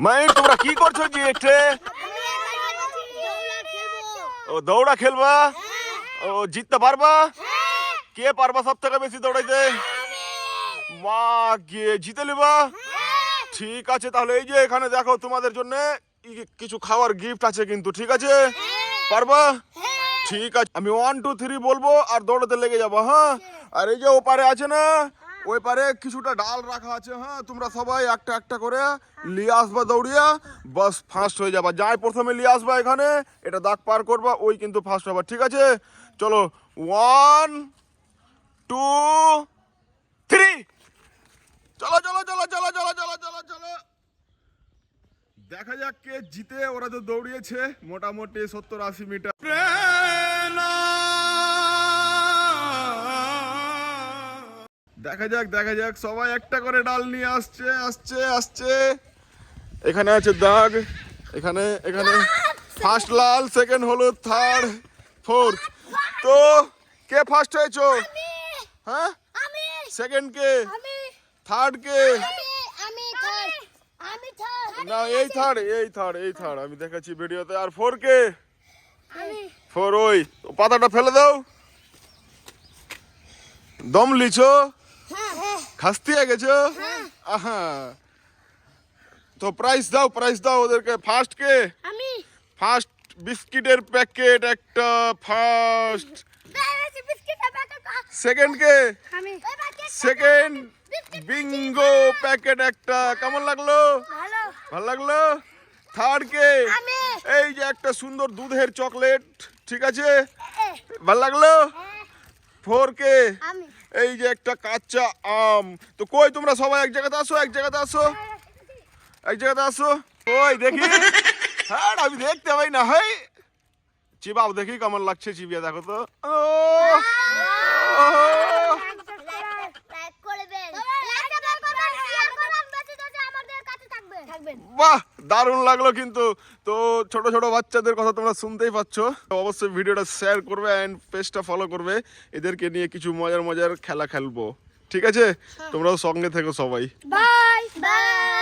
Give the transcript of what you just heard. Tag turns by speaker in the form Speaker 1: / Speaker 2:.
Speaker 1: মাই তোমরা কি করছ যে এঠে? ও, দৌড়া খেলবা? ও, জিততে পারবা? কে পারবা সব থেকে বেশি দৌড়াইতে? মা গিয়ে জিতে লিবা ঠিক আছে, তাহলে এই যে এখানে দেখো তোমাদের জন্য কিছু খাওয়ার গিফট আছে কিন্তু, ঠিক আছে? পারবা? ঠিক আছে, আমি ওয়ান টু থ্রি বলব আর দৌড়াতে লেগে যাব হ্যাঁ? আর এই যে ওপারে আছে না ওই পারে কিছুটা ডাল রাখা আছে হ্যাঁ? তোমরা সবাই একটা একটা করে নিয়ে আসবা দৌড়িয়া, বাস ফার্স্ট হয়ে যাবা। যাই প্রথমে নিয়ে আসবা এখানে, এটা দাগ পার করবা, ওই কিন্তু ফার্স্ট হবা। ঠিক আছে? চলো ওয়ান টু থ্রি চলো চলো চলো চলো চলো চলো চলো চলো। দেখা যাক কে জিতে, ওরা তো দৌড়িয়েছে। মোটামুটি সত্তর আশি মিটার। দেখা যাক দেখা যাক। সবাই একটা করে ডাল নিয়ে আসছে আসছে আসছে। এখানে আছে দাগ এখানে এখানে। ফার্স্ট লাল সেকেন্ড হলুদ থার্ড ফোর্থ তো কে ফার্স্ট হয়েছো? হ্যাঁ? সেকেন্ড কে? থার্ড কে? না এই থার্ড এই থার্ড এই থার্ড আমি দেখাচ্ছি ভিডিওতে। আর ফোর কে? ফোর ওই। পাতাটা ফেলে দাও। দম লিছো? খাস্তি হয়ে গেছো? আহা। তো প্রাইস দাও প্রাইস দাও ওদেরকে। ফার্স্ট কে? ফার্স্ট বিস্কিটের প্যাকেট একটা ফার্স্ট সেকেন্ড কে? সেকেন্ড বিঙ্গো প্যাকেট একটা। কেমন লাগল? ভালো। লাগল? থার্ড কে?
Speaker 2: আমি।
Speaker 1: এই যে একটা সুন্দর দুধের চকলেট ঠিক আছে? ভালো লাগল? ফোর কে এই যে একটা কাঁচা আম। তো কই তোমরা সবাই? এক জায়গাতে আসো এক জায়গাতে আসো। এক জায়গাতে আসো। কই দেখি? হ্যাঁ আমি দেখতে পাই না। হাই! চিবাও দেখি কেমন লাগছে চিবিয়া দেখো তো। ও! বাহ দারুণ লাগল কিন্তু। তো ছোট ছোট বাচ্চাদের কথা তোমরা শুনতেই পাচ্ছ। তো অবশ্যই ভিডিওটা শেয়ার করবে অ্যান্ড পেজটা ফলো করবে। এদেরকে নিয়ে কিছু মজার মজার খেলা খেলব। ঠিক আছে? তোমরাও সঙ্গে থেকো সবাই।
Speaker 2: Bye bye